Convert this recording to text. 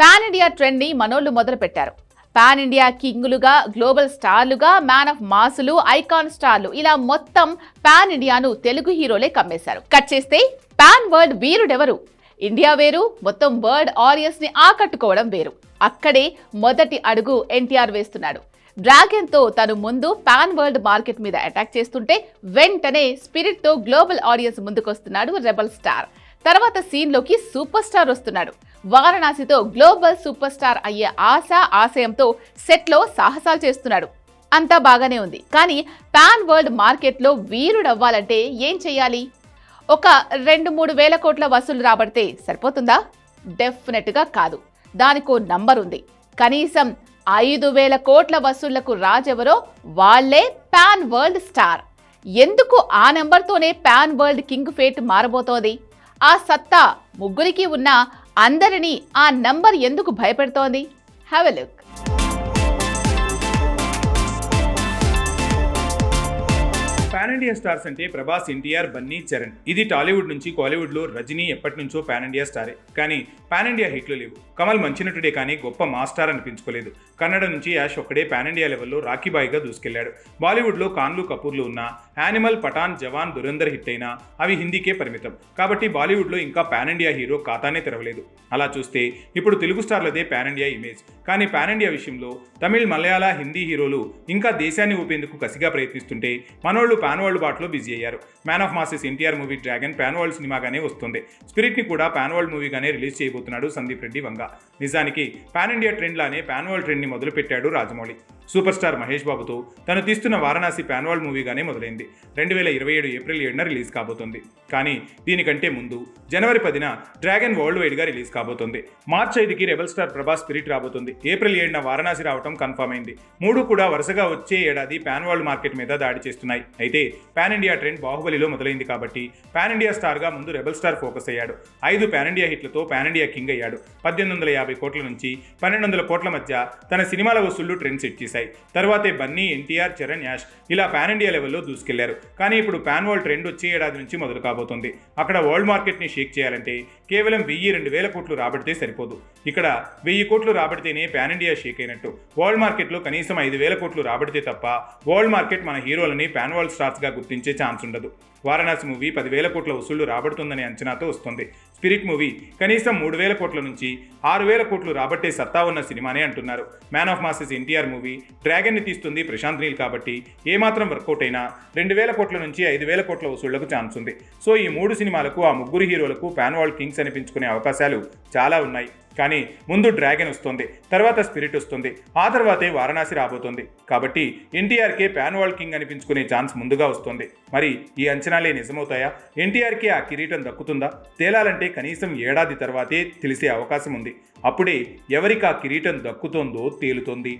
Pan India ట్రెండ్ని మనోళ్ళు మొదలు పెట్టారు పాన్ ఇండియా కింగులుగా గ్లోబల్ స్టార్లుగా మ్యాన్ ఆఫ్ మాసులు ఐకాన్ స్టార్లు ఇలా మొత్తం పాన్ ఇండియాను తెలుగు హీరోలే కమ్మేశారు. కట్ చేస్తే పాన్ వరల్డ్ వీరుడెవరు? ఇండియా వేరు మొత్తం వరల్డ్ ఆడియన్స్ని ఆకట్టుకోవడం వేరు. అక్కడే మొదటి అడుగు ఎన్టీఆర్ వేస్తున్నాడు. డ్రాగన్తో తను ముందు పాన్ వరల్డ్ మార్కెట్ మీద అటాక్ చేస్తుంటే వెంటనే స్పిరిట్తో గ్లోబల్ ఆడియన్స్ ముందుకొస్తున్నాడు రెబల్ స్టార్. తర్వాత సీన్లోకి సూపర్ స్టార్ వస్తున్నాడు. వారణాసితో గ్లోబల్ సూపర్ స్టార్ అయ్యే ఆశ ఆశయంతో సెట్లో సాహసాలు చేస్తున్నాడు. అంతా బాగానే ఉంది. కానీ పాన్ వరల్డ్ మార్కెట్లో వీరుడవ్వాలంటే ఏం చెయ్యాలి ఒక రెండు మూడు వేల కోట్ల వసూలు రాబడితే సరిపోతుందా? డెఫినెట్గా కాదు. దానికో నంబర్ ఉంది. కనీసం ఐదు వేల కోట్ల వసూళ్ళకు రాజెవరో వాళ్ళే పాన్ వరల్డ్ స్టార్ ఎందుకు ఆ నెంబర్తోనే పాన్ వరల్డ్ కింగ్ ఫేట్ మారబోతోంది? ఆ సత్తా ముగ్గురికి ఉన్న అందరినీ ఆ నంబర్ ఎందుకు భయపెడుతోంది? Have a look India stars అంటే ప్రభాస్ ఎన్టీఆర్ బన్నీ చరణ్. ఇది టాలీవుడ్ నుంచి కాలీవుడ్లో రజనీ ఎప్పటి నుంచో పాన్ ఇండియా స్టారే. కానీ పాన్ ఇండియా హిట్లు లేవు. కమల్ మంచి నటుడే కానీ గొప్ప మాస్టార్ అనిపించుకోలేదు. కన్నడ నుంచి యాష్ ఒక్కడే పాన్ ఇండియా లెవెల్లో రాఖీబాయిగా దూసుకెళ్ళాడు. బాలీవుడ్లో కాన్లు కపూర్లు ఉన్న యానిమల్ పఠాన్ జవాన్ దురంధర్ హిట్ అయినా అవి హిందీకే పరిమితం. కాబట్టి బాలీవుడ్లో ఇంకా పాన్ ఇండియా హీరో ఖాతానే తెరవలేదు. అలా చూస్తే ఇప్పుడు తెలుగు స్టార్లదే పాన్ ఇండియా ఇమేజ్. కానీ పాన్ ఇండియా విషయంలో తమిళ్ మలయాళ హిందీ హీరోలు ఇంకా దేశాన్ని ఊపేందుకు కసిగా ప్రయత్నిస్తుంటే మనోళ్ళు పాన్ వరల్డ్ బాట్లో బిజీ అయ్యారు. Man of masses NTR movie Dragon pan world సినిమాగానే వస్తుంది. స్పిరిట్ని కూడా ప్యాన్ వరల్డ్ మూవీగానే రిలీజ్ చేయబోతున్నాడు సందీప్ రెడ్డి వంగ. నిజానికి పాన్ ఇండియా ట్రెండ్ లానే ప్యాన్ వరల్డ్ ట్రెండ్ని మొదలుపెట్టాడు రాజమౌళి. సూపర్ స్టార్ మహేష్ బాబుతో తను తీస్తున్న వారణాసి పాన్ వరల్డ్ మూవీగానే మొదలైంది. రెండు వేల ఇరవై ఏడు ఏప్రిల్ ఏడున రిలీజ్ కాబోతుంది. కానీ దీనికంటే ముందు జనవరి పదిన డ్రాగన్ వరల్డ్ వైడ్గా రిలీజ్ కాబోతుంది. మార్చ్ ఐదుకి రెబల్ స్టార్ ప్రభాస్ స్పిరిట్ రాబోతుంది. ఏప్రిల్ ఏడున వారణాసి రావడం కన్ఫర్మ్ అయింది. మూడు కూడా వరుసగా వచ్చే ఏడాది పాన్ వరల్డ్ మార్కెట్ మీద దాడి చేస్తున్నాయి. అయితే పాన్ ఇండియా ట్రెండ్ బాహుబలిలో మొదలైంది కాబట్టి పాన్ ఇండియా స్టార్గా ముందు రెబల్ స్టార్ ఫోకస్ అయ్యాడు. ఐదు పాన్ ఇండియా హిట్లతో పాన్ ఇండియా కింగ్ అయ్యాడు. పద్దెనిమిది వందల యాభై కోట్ల నుంచి పన్నెండు వందల కోట్ల మధ్య తన సినిమాల వసూళ్ళు ట్రెండ్ సెట్ చేశాయి. తర్వాతే బన్నీ ఎన్టీఆర్ చరణ్ యాష్ ఇలా పాన్ ఇండియా లెవెల్లో దూసుకెళ్ళారు. కానీ ఇప్పుడు పాన్ వరల్డ్ ట్రెండ్ వచ్చే ఏడాది నుంచి మొదలు కాబోతుంది. అక్కడ వరల్డ్ మార్కెట్ని షేక్ చేయాలంటే కేవలం వెయ్యి రెండు వేల కోట్లు రాబడితే సరిపోదు. ఇక్కడ వెయ్యి కోట్లు రాబడితేనే పాన్ ఇండియా షేక్ అయినట్టు. వరల్డ్ మార్కెట్లో కనీసం ఐదు వేల కోట్లు రాబడితే తప్ప వరల్డ్ మార్కెట్ మన హీరోలని పాన్ వరల్డ్ స్టార్స్గా గుర్తించే ఛాన్స్ ఉండదు. వారణాసి మూవీ పదివేల కోట్ల వసూళ్ళు రాబడుతుందనే అంచనాతో వస్తుంది. స్పిరిట్ మూవీ కనీసం మూడు వేల కోట్ల నుంచి ఆరు వేల కోట్లు రాబట్టే సత్తా ఉన్న సినిమానే అంటున్నారు. Man of masses NTR movie డ్రాగన్ని తీస్తుంది ప్రశాంత్ నీల్ కాబట్టి ఏమాత్రం వర్కౌట్ అయినా రెండు వేల కోట్ల నుంచి ఐదు వేల కోట్ల వసూళ్ళకు ఛాన్స్ ఉంది. సో ఈ మూడు సినిమాలకు ఆ ముగ్గురు హీరోలకు పాన్ కింగ్స్ అనిపించుకునే అవకాశాలు చాలా ఉన్నాయి. కానీ ముందు డ్రాగన్ వస్తుంది తర్వాత స్పిరిట్ వస్తుంది ఆ తర్వాతే వారణాసి రాబోతుంది. కాబట్టి ఎన్టీఆర్కే ప్యాన్ వరల్డ్ కింగ్ అనిపించుకునే ఛాన్స్ ముందుగా వస్తుంది. మరి ఈ అంచనాలే నిజమవుతాయా? ఎన్టీఆర్కే ఆ కిరీటం దక్కుతుందా? తేలాలంటే కనీసం ఏడాది తర్వాతే తెలిసే అవకాశం ఉంది. అప్పుడే ఎవరికి ఆ కిరీటం దక్కుతుందో తేలుతుంది.